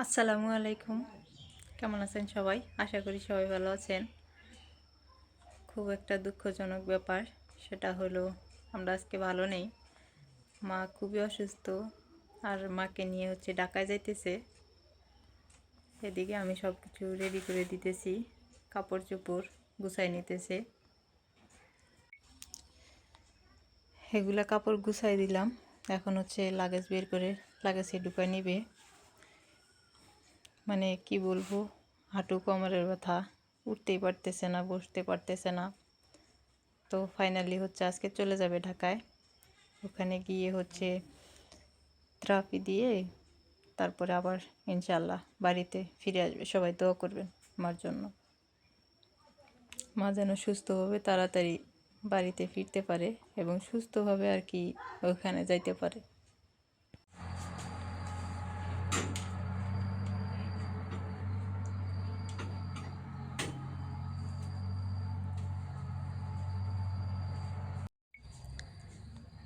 আসসালামু আলাইকুম। কেমন আছেন সবাই? আশা করি সবাই ভালো আছেন। খুব একটা দুঃখজনক ব্যাপার, সেটা হলো আমরা আজকে ভালো নেই। মা খুবই অসুস্থ আর মাকে নিয়ে হচ্ছে ঢাকায় যাইতেছে। এদিকে আমি সব কিছু রেডি করে দিতেছি কাপড় চোপড় গুছাই নিতেছে। এগুলা কাপড় গুছাই দিলাম, এখন হচ্ছে লাগেজ বের করে লাগেজে ঢুকাই নিবে। মানে কি বলব, হাঁটু কোমরের ব্যথা, উঠতেই পারতেছে না, বসতে পারতেছে না। তো ফাইনালি হচ্ছে আজকে চলে যাবে ঢাকায়। ওখানে গিয়ে হচ্ছে থেরাপি দিয়ে তারপরে আবার ইনশাল্লাহ বাড়িতে ফিরে আসবে। সবাই দোয়া করবেন আমার জন্য। মা যেন সুস্থভাবে তাড়াতাড়ি বাড়িতে ফিরতে পারে এবং সুস্থভাবে আর কি ওখানে যাইতে পারে।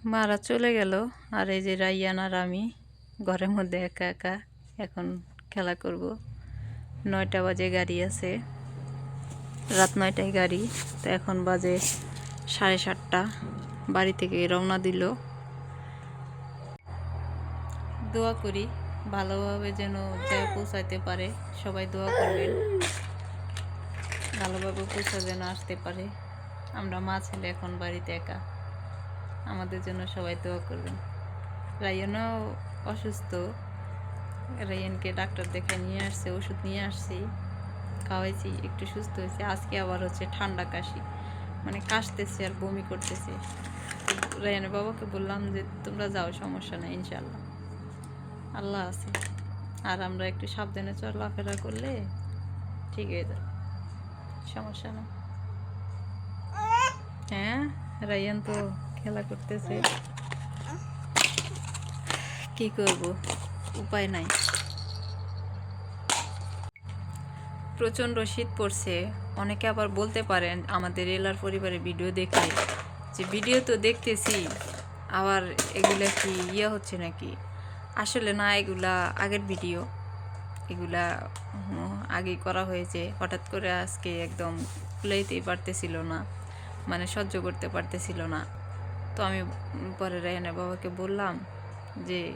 মারা চলে গেল। আর এই যে রাইয়ান আর আমি ঘরের মধ্যে একা একা এখন খেলা করব। নয়টা বাজে গাড়ি আছে। রাত নয়টায় গাড়ি। তো এখন বাজে সাড়ে সাতটা। বাড়ি থেকে রওনা দিল। দোয়া করি ভালোভাবে যেন যায় পৌঁছাইতে পারে। সবাই দোয়া করবেন। ভালোভাবে পৌঁছা যেন আসতে পারে। আমরা মা ছেলে এখন বাড়িতে একা। আমাদের জন্য সবাই দোয়া করবেন। রায়ানও অসুস্থ। রায়ানকে ডাক্তার দেখে নিয়ে আসছে, ওষুধ নিয়ে আসছি। খাওয়াইছি, একটু সুস্থ হয়েছে। আজকে আবার হচ্ছে ঠান্ডা কাশি। মানে কাশতেছে আর বমি করতেছে। রায়ানের বাবাকে বললাম যে, তোমরা যাও, সমস্যা নেই ইনশাল্লাহ আল্লাহ আছে আর আমরা একটু সাবধানে চলাফেরা করলে ঠিক হয়ে যাবে। সমস্যা না হ্যাঁ রায়ান তো খেলা করতেছে। কি করব? উপায় নাই। প্রচণ্ড শীত পড়ছে। অনেকে আবার বলতে পারেন, আমাদের এলার পরিবারের ভিডিও দেখে যে ভিডিও তো দেখতেছি, আবার এগুলা কি ইয়ে হচ্ছে নাকি? আসলে না, এগুলা আগের ভিডিও এগুলা আগেই করা হয়েছে। হঠাৎ করে আজকে একদম খুলেইতেই পারতেছিল না। মানে সহ্য করতে পারতেছিল না। তো আমি পরে রায়নের বাবাকে বললাম যে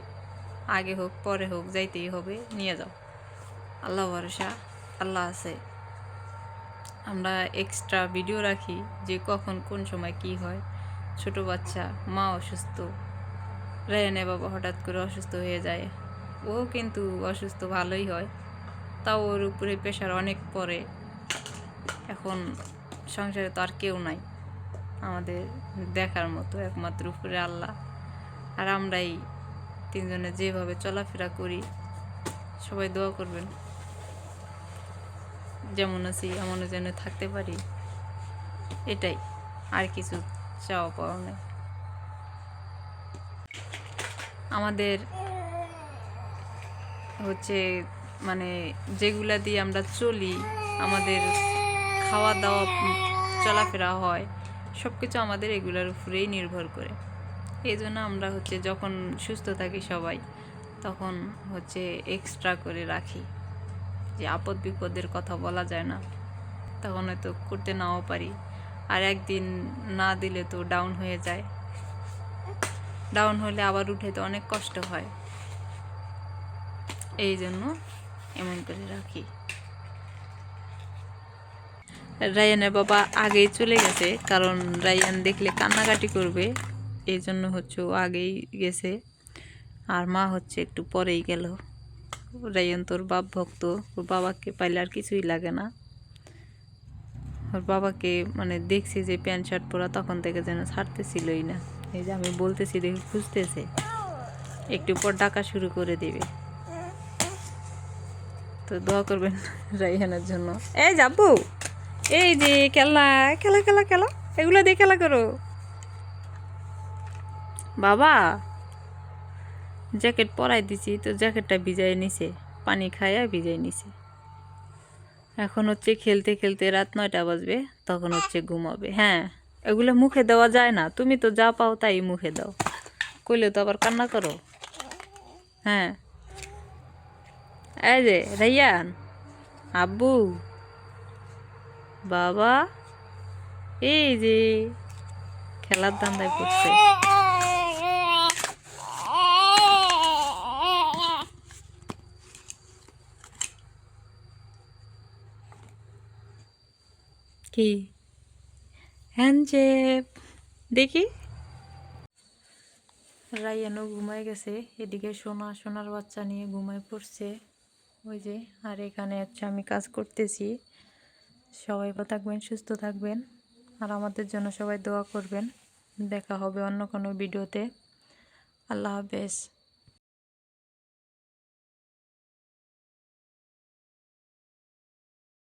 আগে হোক, পরে হোক, যাইতেই হবে, নিয়ে যাও। আল্লাহ ভরসা, আল্লাহ আছে। আমরা এক্সট্রা ভিডিও রাখি যে কখন, কোন সময় কি হয়। ছোট বাচ্চা, মা অসুস্থ। রায়ানের বাবা হঠাৎ করে অসুস্থ হয়ে যায়। ও কিন্তু অসুস্থ ভালোই হয়। তাও ওর উপরে প্রেশার অনেক পড়ে। এখন সংসারে তো আর কেউ নাই। আমাদের দেখার মতো একমাত্র উপরে আল্লাহ। আর আমরাই তিনজনে যেভাবে চলাফেরা করি, সবাই দোয়া করবেন। যেমন আছি, এমনও যেন থাকতে পারি। এটাই, আর কিছু চাওয়া পাওয়া নেই। আমাদের হচ্ছে মানে যেগুলা দিয়ে আমরা চলি, আমাদের খাওয়া দাওয়া চলাফেরা হয় সব কিছু আমাদের এগুলোর উপরেই নির্ভর করে। এই জন্য আমরা হচ্ছে যখন সুস্থ থাকি সবাই, তখন হচ্ছে এক্সট্রা করে রাখি। যে আপদ বিপদের কথা বলা যায় না, তখন হয়তো করতে নাও পারি। আর একদিন না দিলে তো ডাউন হয়ে যায়। ডাউন হলে আবার উঠে তো অনেক কষ্ট হয়। এই জন্য এমন করে রাখি। রায়ানের বাবা আগেই চলে গেছে, কারণ রায়ান দেখলে কান্নাকাটি করবে। এই জন্য হচ্ছে ও আগেই গেছে। আর মা হচ্ছে একটু পরেই গেল। রায়ান তোর বাপ ভক্ত, ওর বাবাকে পাইলে আর কিছুই লাগে না। ওর বাবাকে মানে দেখছি যে প্যান্ট শার্ট পরা তখন থেকে যেন ছাড়তেছিলই না। এই যে আমি বলতেছি, দেখি খুঁজতেছে। একটু পর ডাকা শুরু করে দেবে। তো দোয়া করবেন রাইহানের জন্য। এই যাব এই যে খেলা খেলা খেলা খেলা, এগুলো দিয়ে খেলা করো। বাবা, জ্যাকেট পরাই দিছি, তো জ্যাকেটটা ভিজাই নিছে, পানি খাইয়া ভিজাই নিছে। এখন হচ্ছে খেলতে খেলতে রাত নয়টা বাজবে, তখন হচ্ছে ঘুমাবে। হ্যাঁ এগুলো মুখে দেওয়া যায় না, তুমি তো যা পাও তাই মুখে দাও। কইলে তো আবার কান্না করো। হ্যাঁ। এই যে, রাইয়ান, আব্বু। বাবা, এই যে খেলার দান্দায় পড়ছে। কি? হ্যান্ডজেপ দেখি। রায়ানও ঘুমায় গেছে। এদিকে সোনা, সোনার বাচ্চা নিয়ে ঘুমায় পড়ছে। ওই যে, আর এখানে হচ্ছে আমি কাজ করতেছি। সবাই ভালো থাকবেন, সুস্থ থাকবেন আর আমাদের জন্য সবাই দোয়া করবেন। দেখা হবে অন্য কোনো ভিডিওতে। আল্লাহ হাফেজ।